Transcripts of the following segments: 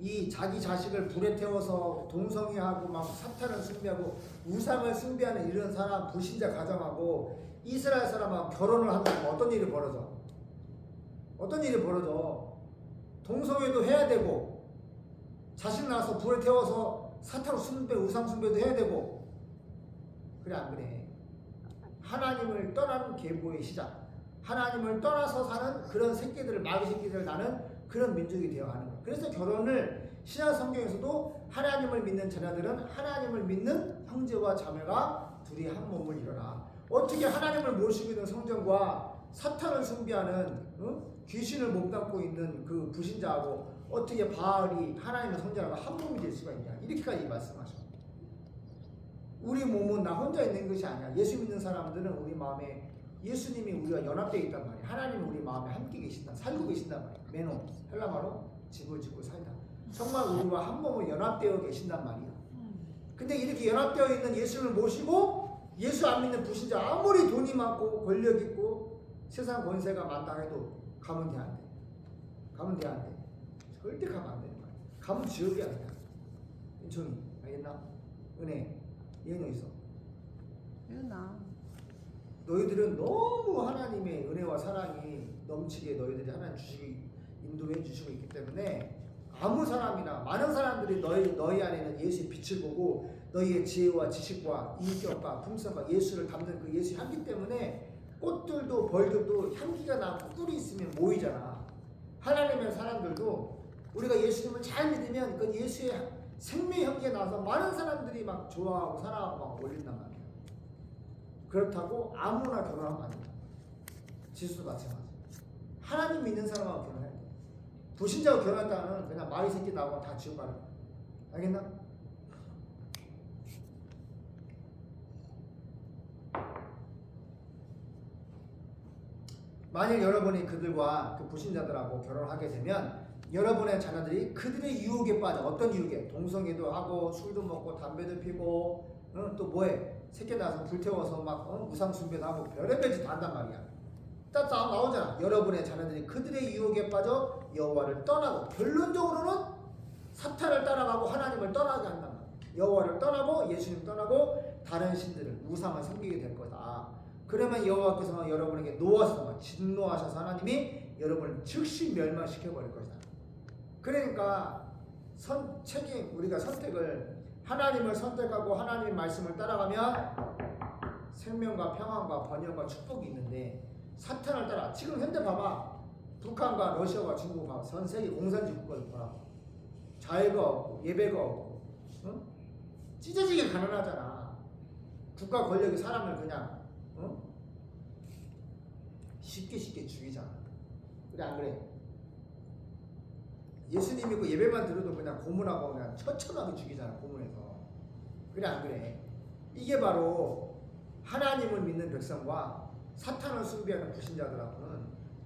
이 자기 자식을 불에 태워서 동성애하고 막 사탄을 숭배하고 우상을 숭배하는 이런 사람 불신자 가정하고 이스라엘 사람하고 결혼을 한다면 어떤 일이 벌어져? 어떤 일이 벌어져? 동성애도 해야 되고 자식 낳아서 불에 태워서 사탄 숭배 우상 숭배도 해야 되고 그래 안 그래? 하나님을 떠나는 계보의 시작. 하나님을 떠나서 사는 그런 새끼들을 마귀 새끼들을 나는 그런 민족이 되어가는 거예요. 그래서 결혼을 신약 성경에서도 하나님을 믿는 자녀들은 하나님을 믿는 형제와 자매가 둘이 한 몸을 이뤄라. 어떻게 하나님을 모시고 있는 성전과 사탄을 숭배하는 어? 귀신을 몸담고 있는 그 불신자하고 어떻게 바알이 하나님의 성전하고 한 몸이 될 수가 있냐 이렇게까지 말씀하셔. 우리 몸은 나 혼자 있는 것이 아니야. 예수 믿는 사람들은 우리 마음에 예수님이 우리가 연합되어 있단 말이야. 하나님이 우리 마음에 함께 계신다. 살고 계신단 말이야. 메노 헬라말로 집을 짓고 살다. 정말 우리와 한 몸으로 연합되어 계신단 말이야. 근데 이렇게 연합되어 있는 예수를 모시고 예수 안 믿는 불신자 아무리 돈이 많고 권력 있고 세상 권세가 많다 해도 가면 돼 안 돼. 가면 돼 안 돼. 절대 가면 안 되는 거야. 가면 지옥이 아니야. 인청이 알겠나? 은혜 얘는 있어. 유나 너희들은 너무 하나님의 은혜와 사랑이 넘치게 너희들이 하나님 주시기 인도해 주시고 있기 때문에 아무 사람이나 많은 사람들이 너희 너희 안에는 예수의 빛을 보고 너희의 지혜와 지식과 인격과 품성과 예수를 담는 그 예수 향기 때문에 꽃들도 벌들도 향기가 나고 꿀이 있으면 모이잖아. 하나님의 사람들도 우리가 예수님을 잘 믿으면 그 예수의 생명 향기가 나서 많은 사람들이 막 좋아하고 사랑하고 막 올린단 말이야. 그렇다고 아무나 결혼하면 안 돼. 지수도 마찬가지. 하나님 믿는 사람하고 결혼해야 돼. 불신자하고 결혼했다는 그냥 마이 새끼 나오고 다 지옥 가는. 알겠나? 만일 여러분이 그들과 그 불신자들하고 결혼하게 되면 여러분의 자녀들이 그들의 유혹에 빠져 어떤 유혹에 동성애도 하고 술도 먹고 담배도 피고 응? 또 뭐해 새끼 낳아서 불태워서 막 어? 우상 숭배도 하고 별의별 짓 한단 말이야 딱 나- 나오잖아 여러분의 자녀들이 그들의 유혹에 빠져 여호와를 떠나고 결론적으로는 사탄을 따라가고 하나님을 떠나게 한단 말이야 여호와를 떠나고 예수님 떠나고 다른 신들을 우상을 섬기게 될 거다. 그러면 여호와께서 여러분에게 노하셔서 진노하셔서 하나님이 여러분을 즉시 멸망시켜 버릴 것이다. 그러니까 선 책임 우리가 선택을 하나님을 선택하고 하나님의 말씀을 따라가면 생명과 평안과 번영과 축복이 있는데 사탄을 따라 지금 현대 봐봐 북한과 러시아와 중국 봐봐 전 세계 공산주의 국가들 보라고 자유가 없고 예배가 없고 응? 찢어지게 가난하잖아 국가 권력이 사람을 그냥 어? 쉽게 쉽게 죽이잖아. 그래 안 그래? 예수님 믿고 예배만 들어도 그냥 고문하고 그냥 처참하게 죽이잖아 고문해서. 그래 안 그래? 이게 바로 하나님을 믿는 백성과 사탄을 숭배하는 불신자들하고는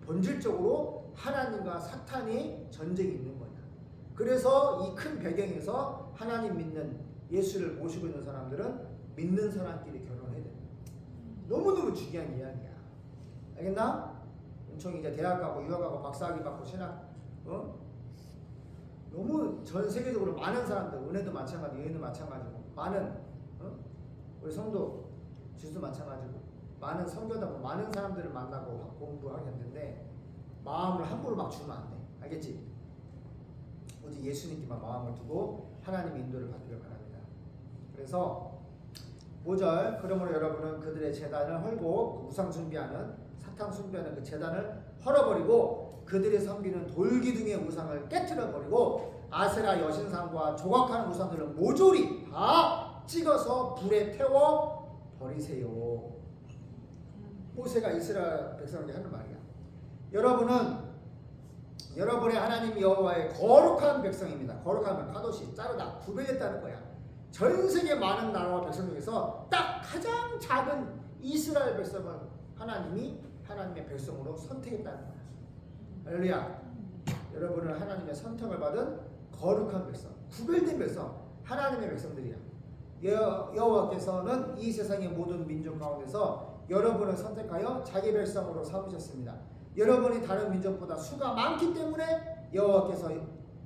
본질적으로 하나님과 사탄이 전쟁이 있는 거야. 그래서 이 큰 배경에서 하나님 믿는 예수를 모시고 있는 사람들은 믿는 사람끼리 결혼해야 돼. 너무너무 중요한 이야기야. 알겠나? 엄청 이제 대학 가고 유학 가고 박사학위 받고 신학 어? 너무 전 세계적으로 많은 사람들 은혜도 마찬가지 여인도 마찬가지고 많은 어? 우리 성도 지수도 마찬가지고 많은 성교다 많은 사람들을 만나고 공부하게 됐는데 마음을 함부로 막 주면 안 돼. 알겠지? 오직 예수님께만 마음을 두고 하나님의 인도를 받기를 바랍니다. 그래서 5절 그러므로 여러분은 그들의 재단을 헐고 우상 숭배하는 사탕 숭배하는 그 재단을 헐어버리고 그들이 섬기는 돌기둥의 우상을 깨뜨려 버리고 아세라 여신상과 조각하는 우상들을 모조리 다 찍어서 불에 태워 버리세요. 모세가 이스라엘 백성에게 하는 말이야. 여러분은 여러분의 하나님 여호와의 거룩한 백성입니다. 거룩하면 카도시 자르다 구별했다는 거야. 전 세계 많은 나라와 백성 중에서 딱 가장 작은 이스라엘 백성을 하나님이 하나님의 백성으로 선택했다는 거야. 할렐루야. 여러분은 하나님의 선택을 받은 거룩한 백성, 구별된 백성, 하나님의 백성들이야. 여, 여호와께서는 이 세상의 모든 민족 가운데서 여러분을 선택하여 자기 백성으로 삼으셨습니다. 여러분이 다른 민족보다 수가 많기 때문에 여호와께서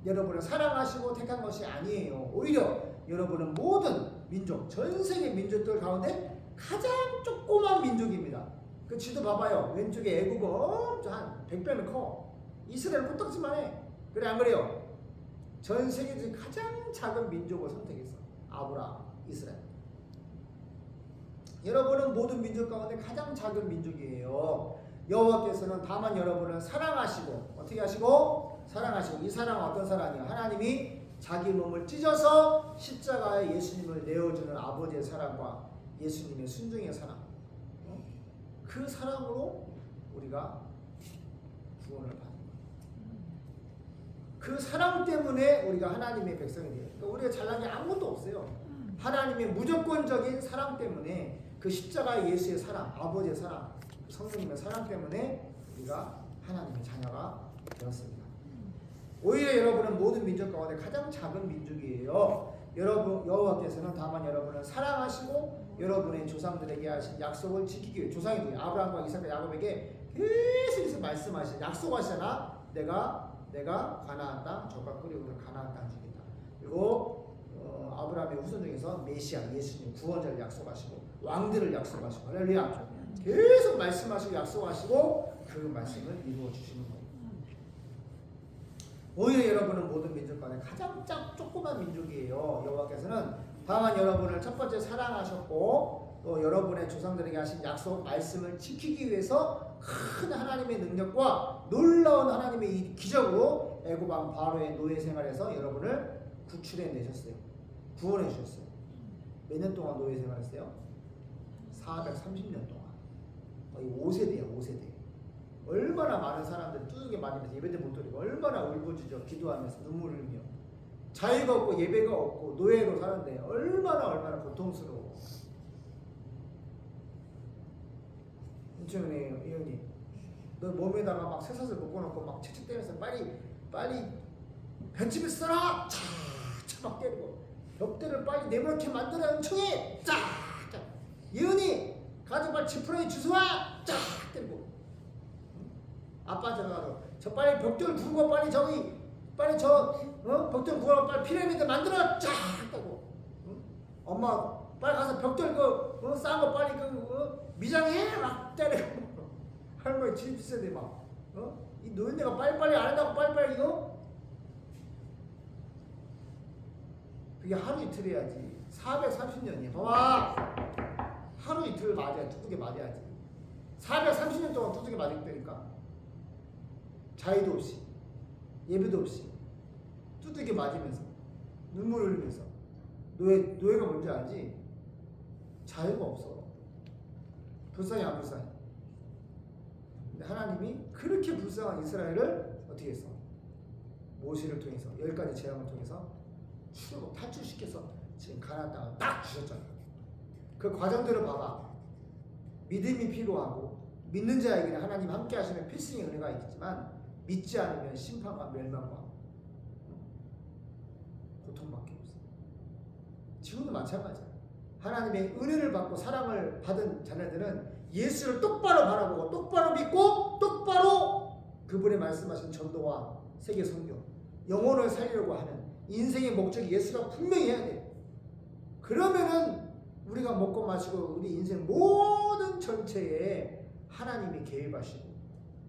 여러분을 사랑하시고 택한 것이 아니에요. 오히려 여러분은 모든 민족, 전 세계 민족들 가운데 가장 조그만 민족입니다. 그 지도 봐봐요. 왼쪽에 애국은 한 100배는 커. 이스라엘 꼬딱지만 해. 그래 안 그래요? 전 세계 중 가장 작은 민족을 선택했어. 아브라 이스라엘. 여러분은 모든 민족 가운데 가장 작은 민족이에요. 여호와께서는 다만 여러분을 사랑하시고 어떻게 하시고 사랑하시고 이 사랑은 어떤 사랑이에요? 하나님이 자기 몸을 찢어서 십자가에 예수님을 내어주는 아버지의 사랑과 예수님의 순종의 사랑. 어? 그 사랑으로 우리가 구원을 받는. 그 사랑 때문에 우리가 하나님의 백성이 돼요. 그러니까 우리가 잘난 게 아무것도 없어요. 하나님의 무조건적인 사랑 때문에 그 십자가 예수의 사랑, 아버지의 사랑, 성령님의 사랑 때문에 우리가 하나님의 자녀가 되었습니다. 오히려 여러분은 모든 민족 가운데 가장 작은 민족이에요. 여러분 여호와께서는 다만 여러분을 사랑하시고 여러분의 조상들에게 하신 약속을 지키기 위해 조상이? 아브라함과 이삭과 야곱에게 계속해서 말씀하신 약속하시잖아. 내가 내가 가나안 땅 적과 꿀이오를 가나안 땅 주겠다. 그리고 어, 아브라함의 후손 중에서 메시아 예수님 구원자를 약속하시고 왕들을 약속하시고 할렐루야. 계속 말씀하시고 약속하시고 그 말씀을 이루어 주시는 거예요. 오히려 여러분은 모든 민족 가운데 가장 짝 조그만 민족이에요. 여호와께서는 다만 여러분을 첫 번째 사랑하셨고 또 여러분의 조상들에게 하신 약속 말씀을 지키기 위해서 큰 하나님의 능력과 놀라운 하나님의 이 기적으로 왕 바로의 노예 생활에서 여러분을 구출해 내셨어요. 구원해 주셨어요. 몇 년 동안 노예 생활했어요? 430년 동안. 거의 5세대야, 5세대. 얼마나 많은 사람들 뚜둑이 많으면서 예배도 못 드리고 얼마나 울부짖어 기도하면서 눈물 흘리며 자유가 없고 예배가 없고 노예로 사는데 얼마나 얼마나 고통스러워. 인천의 의원님, 너 몸에다가 막 쇠사슬 묶어놓고 막 채찍대면서 빨리 빨리 벤치를 써라, 차차막 때리고 벽대를 빨리 네모렇게 만들어 은총해, 짜, 가서 빨리 지푸라기 주워와, 짜 때리고. 아빠 전화로 저 빨리 벽돌 구고 빨리 저기 빨리 저 어? 벽돌 구워 빨리 피라미드 만들어 쫙 하고 응? 엄마 빨리 가서 벽돌 그 어? 싼거 빨리 그 어? 미장해 막 때리고 할머니 집세대 막 어? 이 노인네가 빨리빨리 안 한다고 빨리빨리 이거 그게 하루 이틀 해야지 430년이야 봐봐 하루 이틀 맞아야 두둑에 맞아야지 430년 동안 두둑에 맞을 때니까 자유도 없이 예배도 없이 두들겨 맞으면서 눈물 흘리면서 노예 노예가 뭔지 알지? 자유가 없어. 불쌍해 안 불쌍해? 근데 하나님이 그렇게 불쌍한 이스라엘을 어떻게 했어? 모세를 통해서 열 가지 재앙을 통해서 출국 탈출시켜서 지금 가나안 땅을 딱 주셨잖아. 그 과정들을 봐봐. 믿음이 필요하고 믿는 자에게는 하나님 함께 하시는 필승의 은혜가 있겠지만 믿지 않으면 심판과 멸망과 고통밖에 없어. 지금도 마찬가지야. 하나님의 은혜를 받고 사랑을 받은 자녀들은 예수를 똑바로 바라보고 똑바로 믿고 똑바로 그분의 말씀하신 전도와 세계 선교, 영혼을 살리려고 하는 인생의 목적이 예수가 분명히 해야 돼. 그러면은 우리가 먹고 마시고 우리 인생 모든 전체에 하나님이 개입하시고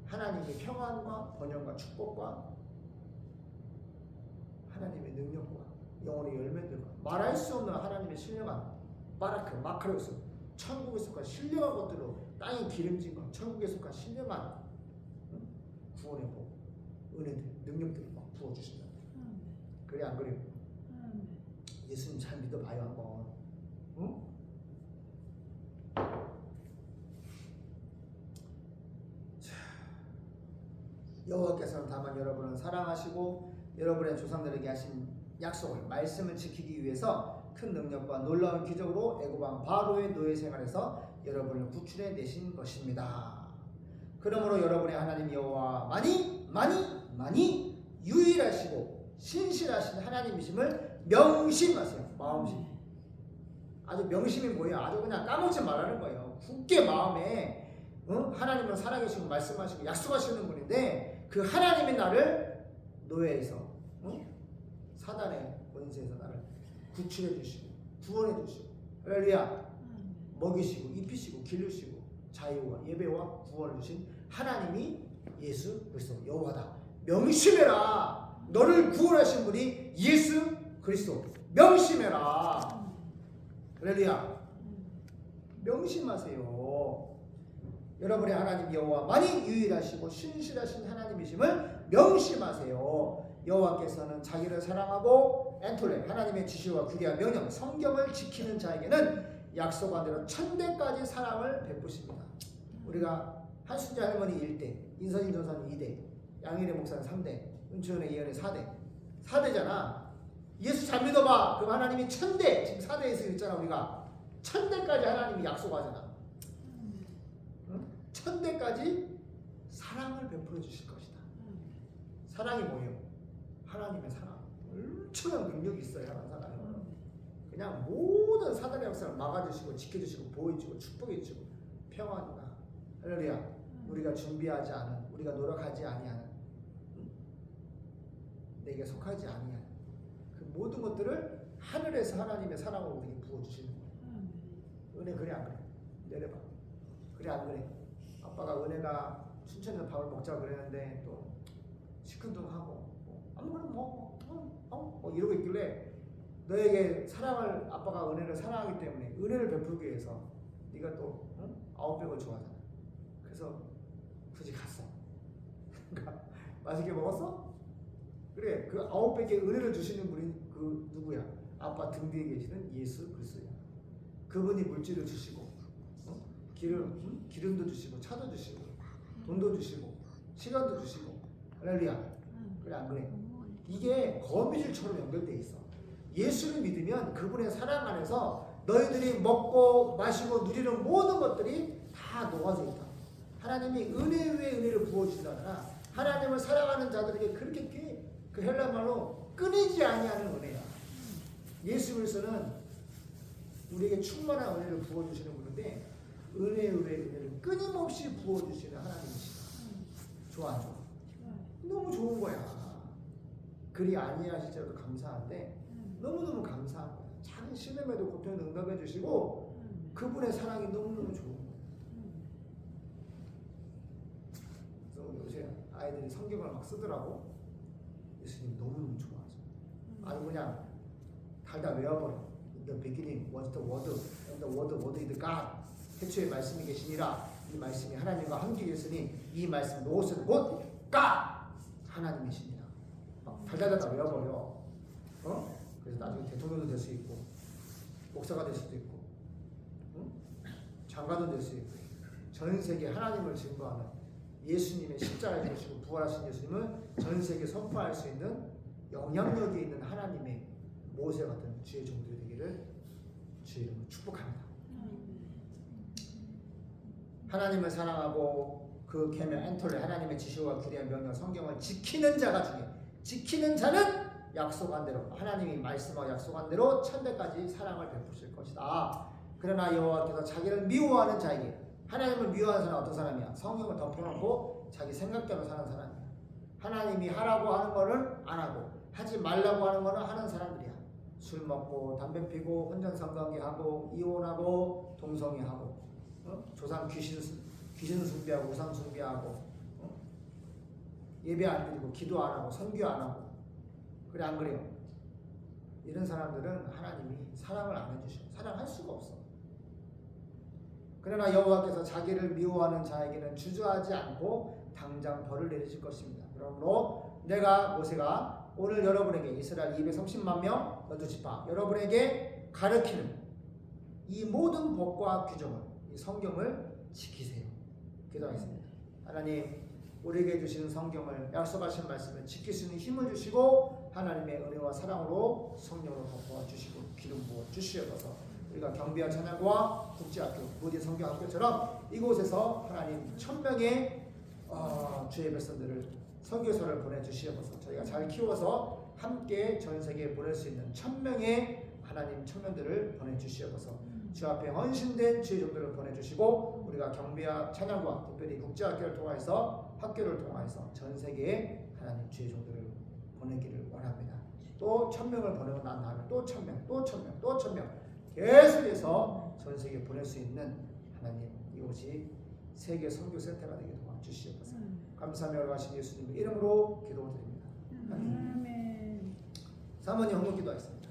하나님의 평안과 번영과 축복과 하나님의 능력과 영혼의 열매들과 말할 수 없는 하나님의 신령한 바라크 마카로스 천국에 속한 신령한 것들로 땅이 기름진 것 천국에 속한 신령한 응? 구원의 복 은혜들 능력들을 막 부어주신다 그래 안 그래요? 예수님 잘 믿어봐요 한번 응? 여호와께서는 다만 여러분을 사랑하시고 여러분의 조상들에게 하신 약속을 말씀을 지키기 위해서 큰 능력과 놀라운 기적으로 애고방 바로의 노예 생활에서 여러분을 구출해 내신 것입니다. 그러므로 여러분의 하나님 여호와 많이 많이 많이 유일하시고 신실하신 하나님이심을 명심하세요. 마음심. 아주 명심이 뭐예요? 아주 그냥 까먹지 말라는 거예요. 굳게 마음에 어? 하나님을 살아계시고 말씀하시고 약속하시는 분인데 그 하나님이 나를 노예에서 응? 사단의 권세에서 나를 구출해 주시고 구원해 주시고 할렐루야. 먹이시고 입히시고 기르시고 자유와 예배와 구원을 주신 하나님이 예수 그리스도 여호와다. 명심해라. 너를 구원하신 분이 예수 그리스도. 명심해라. 할렐루야. 명심하세요 여러분의 하나님 여호와만이 유일하시고 신실하신 하나님이심을 명심하세요 여호와께서는 자기를 사랑하고 엔톨레 하나님의 지시와 규례와 명령 성경을 지키는 자에게는 약속한 대로 천대까지 사랑을 베푸십니다. 우리가 한순재 할머니 1대, 인선인 전사님 2대, 양일의 목사는 3대, 은추연의 예언의 4대. 4대잖아. 예수 잘 믿어봐. 그럼 하나님이 천대, 지금 4대에서 있잖아 우리가. 천대까지 하나님이 약속하잖아. 응? 천대까지 사랑을 베풀어 주실 것이다. 사랑이 뭐예요? 하나님의 사랑. 엄청난 능력이 있어요, 하나님. 그냥 모든 사단의 역사를 막아주시고 지켜주시고 보호해주고 축복해주시고 평안이나 할렐루야 우리가 준비하지 않은 우리가 노력하지 아니하는 응? 내게 속하지 아니하는 그 모든 것들을 하늘에서 하나님의 사랑으로 우리에게 부어주시는 거예요 은혜 그래 안 그래? 내려봐 그래 안 그래? 아빠가 은혜가 춘천에서 밥을 먹자 그랬는데 또 시큰둥하고 뭐 아무거나 뭐, 뭐, 어, 뭐 이러고 있길래 너에게 사랑을 아빠가 은혜를 사랑하기 때문에 은혜를 베풀기 위해서 네가 또 응? 아웃백을 좋아하잖아. 그래서 굳이 갔어. 그러니까 맛있게 먹었어? 그래 그 아웃백에 은혜를 주시는 분이 그 누구야? 아빠 등 뒤에 계시는 예수 그리스도야. 그분이 물질을 주시고 어? 기름 응? 기름도 주시고 차도 주시고 돈도 주시고 시간도 주시고 할렐루야. 그래 안 그래? 이게 거미줄처럼 연결돼 있어. 예수를 믿으면 그분의 사랑 안에서 너희들이 먹고 마시고 누리는 모든 것들이 다 녹아져 있다. 하나님이 은혜 위에 은혜를 부어주시다나 하나님을 사랑하는 자들에게 그렇게 꽤- 그 헬라 말로 끊이지 아니하는 은혜야. 예수 그리스도는 우리에게 충만한 은혜를 부어주시는 분인데 은혜 위에 은혜를 끊임없이 부어주시는 하나님이시다. 좋아 안 좋아? 너무 좋은 거야. 그리 아니하실지라도 감사한데 너무너무 감사한 거야. 작은 신음에도 고통에 응답해 주시고 그분의 사랑이 너무너무 좋은 거야. 요새 아이들이 성경을 막 쓰더라고. 예수님 너무너무 좋아하죠. 아주 그냥 달다 외워버려. The beginning was the word, and the word was with God. 태초에 말씀이 계시니라. 이 말씀이 하나님과 함께 계시니 이 말씀 로고스는 곧 God 하나님이십니다. 막 달달달달 외워버려. 어? 그래서 나중에 대통령도 될 수 있고 목사가 될 수도 있고 응? 장관도 될 수 있고 전 세계 하나님을 증거하는 예수님의 십자가에 보시고 부활하신 예수님을 전 세계 선포할 수 있는 영향력이 있는 하나님의 모세 같은 주의 종들이 되기를 주의 이름으로 축복합니다. 하나님을 사랑하고 그 계명 엔톨레 하나님의 지시와 규례와 명령 성경을 지키는 자가 중에 지키는 자는 약속한 대로 하나님이 말씀하고 약속한 대로 천대까지 사랑을 베푸실 것이다. 그러나 여호와께서 자기를 미워하는 자에게 하나님을 미워하는 사람은 어떤 사람이야? 성경을 덮어놓고 자기 생각대로 사는 사람이야. 하나님이 하라고 하는 거는 안 하고 하지 말라고 하는 거는 하는 사람들이야. 술 먹고 담배 피고 혼전 성관계 하고 이혼하고 동성애 하고 어? 조상 귀신 귀신 숭배하고 우상 숭배하고 어? 예배 안 드리고 기도 안 하고 선교 안 하고 그래 안 그래요? 이런 사람들은 하나님이 사랑을 안 해주셔. 사랑할 수가 없어. 그러나 여호와께서 자기를 미워하는 자에게는 주저하지 않고 당장 벌을 내리실 것입니다. 그러므로 내가 모세가 오늘 여러분에게 이스라엘 230만 명 너도 지파 여러분에게 가르치는 이 모든 법과 규정을 이 성경을 지키세요. 기도하겠습니다. 하나님 우리에게 주시는 성경을 약속하신 말씀을 지킬 수 있는 힘을 주시고 하나님의 은혜와 사랑으로 성령으로 덮어 주시고 기름 부어 주시옵소서. 우리가 경비와 찬양과 국제학교, 무디 성경학교처럼 이곳에서 하나님 천명의 어, 주의 백성들을 선교사를 보내 주시옵소서. 저희가 잘 키워서 함께 전 세계에 보낼 수 있는 천명의 하나님 청년들을 보내 주시옵소서. 주 앞에 헌신된 주의 종들을 보내주시고 우리가 경비와 찬양과 특별히 국제학교를 통해서 학교를 통해서 전 세계에 하나님 주의 종들을 보내기를 원합니다. 또 천명을 보내고 난 다음에 또 천명, 또 천명, 또 천명 계속해서 전 세계 에 보낼 수 있는 하나님 이곳이 세계 선교 센터가 되게 도와주시옵소서. 감사하며 올라가신 예수님 이름으로 기도드립니다. 아멘. 사모님 헌금 기도하겠습니다.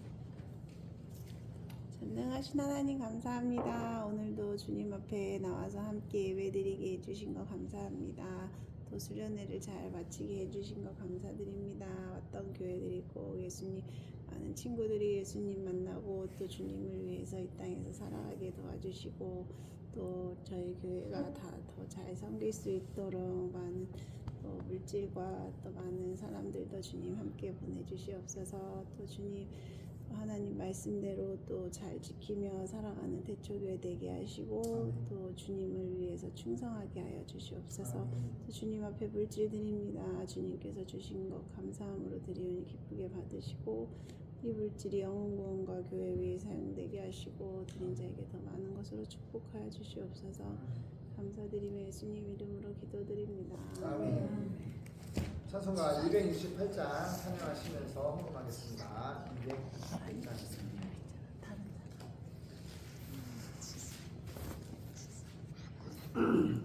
전능하신 하나님 감사합니다. 오늘도 주님 앞에 나와서 함께 예배드리게 해주신 거 감사합니다. 또 수련회를 잘 마치게 해주신 거 감사드립니다. 왔던 교회들이 고 예수님 많은 친구들이 예수님 만나고 또 주님을 위해서 이 땅에서 살아가게 도와주시고 또 저희 교회가 다 더 잘 섬길 수 있도록 많은 또 물질과 또 많은 사람들도 주님 함께 보내주시옵소서 또 주님 하나님 말씀대로 또 잘 지키며 살아가는 대초교회 되게 하시고 아멘. 또 주님을 위해서 충성하게 하여 주시옵소서 아멘. 또 주님 앞에 물질 드립니다 주님께서 주신 것 감사함으로 드리오니 기쁘게 받으시고 이 물질이 영혼 구원과 교회 위에 사용되게 하시고 드린 자에게 더 많은 것으로 축복하여 주시옵소서 감사드리며 예수님 이름으로 기도드립니다 아멘. 찬송가 268장 찬양하시면서 헌금하겠습니다. 268장. 온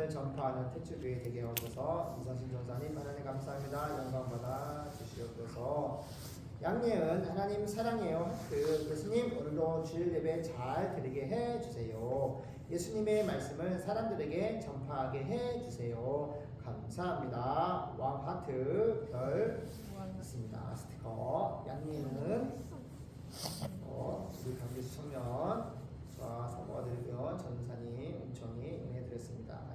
복음을 전파하는 태초교회 되게 하옵소서. 이성신 전사님 하나님 감사합니다. 영광 받아 주시옵소서. 양예은 하나님 사랑해요. 그 예수님 오늘도 주일 예배 잘 드리게 해 주세요. 예수님의 말씀을 사람들에게 전파하게 해 주세요. 감사합니다. 왕 하트 별 있습니다. 스티커 양예은 어, 우리 강기수 청년 자 사모가 드리며 전사님 드렸습니다.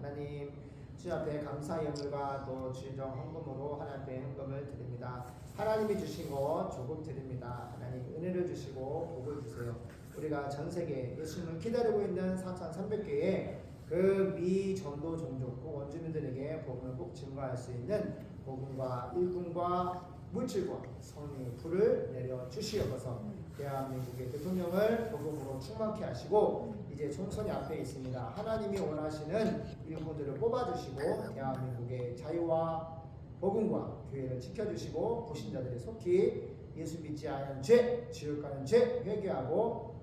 하나님 주 앞에 감사의 영물과 또 주정 헌금으로 하나님 앞에 헌금을 드립니다. 하나님이 주신 것 조금 드립니다. 하나님 은혜를 주시고 복을 주세요. 우리가 전 세계 예수님을 기다리고 있는 4,300개의 그 미전도 종족 그 원주민들에게 복음을 꼭 증거할 수 있는 복음과 일꾼과 물질과 성령의 불을 내려 주시옵소서. 대한민국의 대통령을 복음으로 충만케 하시고 이제 총선이 앞에 있습니다. 하나님이 원하시는 일꾼들을 뽑아주시고 대한민국의 자유와 복음과 교회를 지켜주시고 불신자들이 속히 예수 믿지 않은 죄, 지옥 가는 죄 회개하고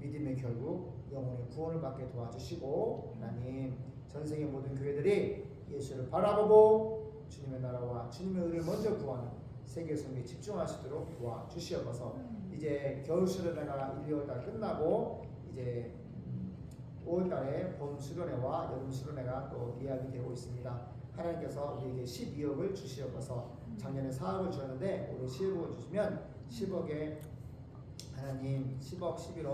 믿음의 결국 영혼의 구원을 받게 도와주시고 하나님 전 세계 모든 교회들이 예수를 바라보고 주님의 나라와 주님의 의를 먼저 구하는 세계 수 있도록 도와주시옵소서. 이제 겨울 수련회가 1, 2월달 끝나고 이제 5월달에 봄 수련회와 여름 수련회가 또 예약이 되고 있습니다. 하나님께서 우리에게 12억을 주시옵소서. 작년에 4억을 주셨는데 올해 10억을 주시면 10억에 하나님 10억, 11억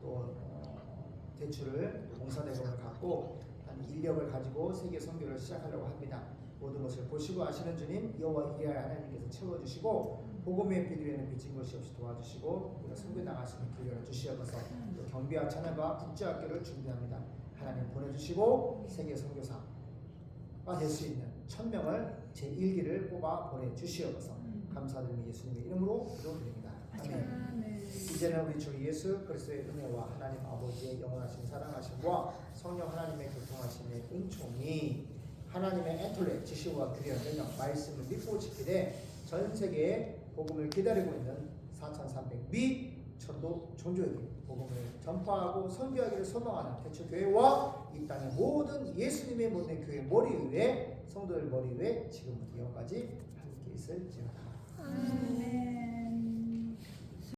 또 어, 대출을 봉사대금을 갖고 한 인력을 가지고 세계 선교를 시작하려고 합니다. 모든 것을 보시고 아시는 주님 여호와 이레 하나님께서 채워주시고 복음의 비두에는 미친 것이 없이 도와주시고 우리가 나가시는 기회를 주시옵소서 또 경비와 찬양과 국제학교를 준비합니다. 하나님 보내주시고 세계 선교사가 될 수 있는 천 명을 제 1기를 뽑아 보내주시옵소서 감사드리며 예수님의 이름으로 기도드립니다. 아멘. 이제는 우리 주 예수 그리스도의 은혜와 하나님 아버지의 영원하신 사랑하심과 성령 하나님의 교통하심의 은총이 하나님의 엔톨레 지식과 규례와 명령 말씀을 믿고 지키되 전 세계에 복음을 기다리고 있는 4,300미 천도 종교에게 복음을 전파하고 선교하기를 소망하는 대처 교회와 이 땅의 모든 예수님의 모든 교회 머리 위에 성도들 머리 위에 지금부터 영까지 함께 있을지어다. 아멘.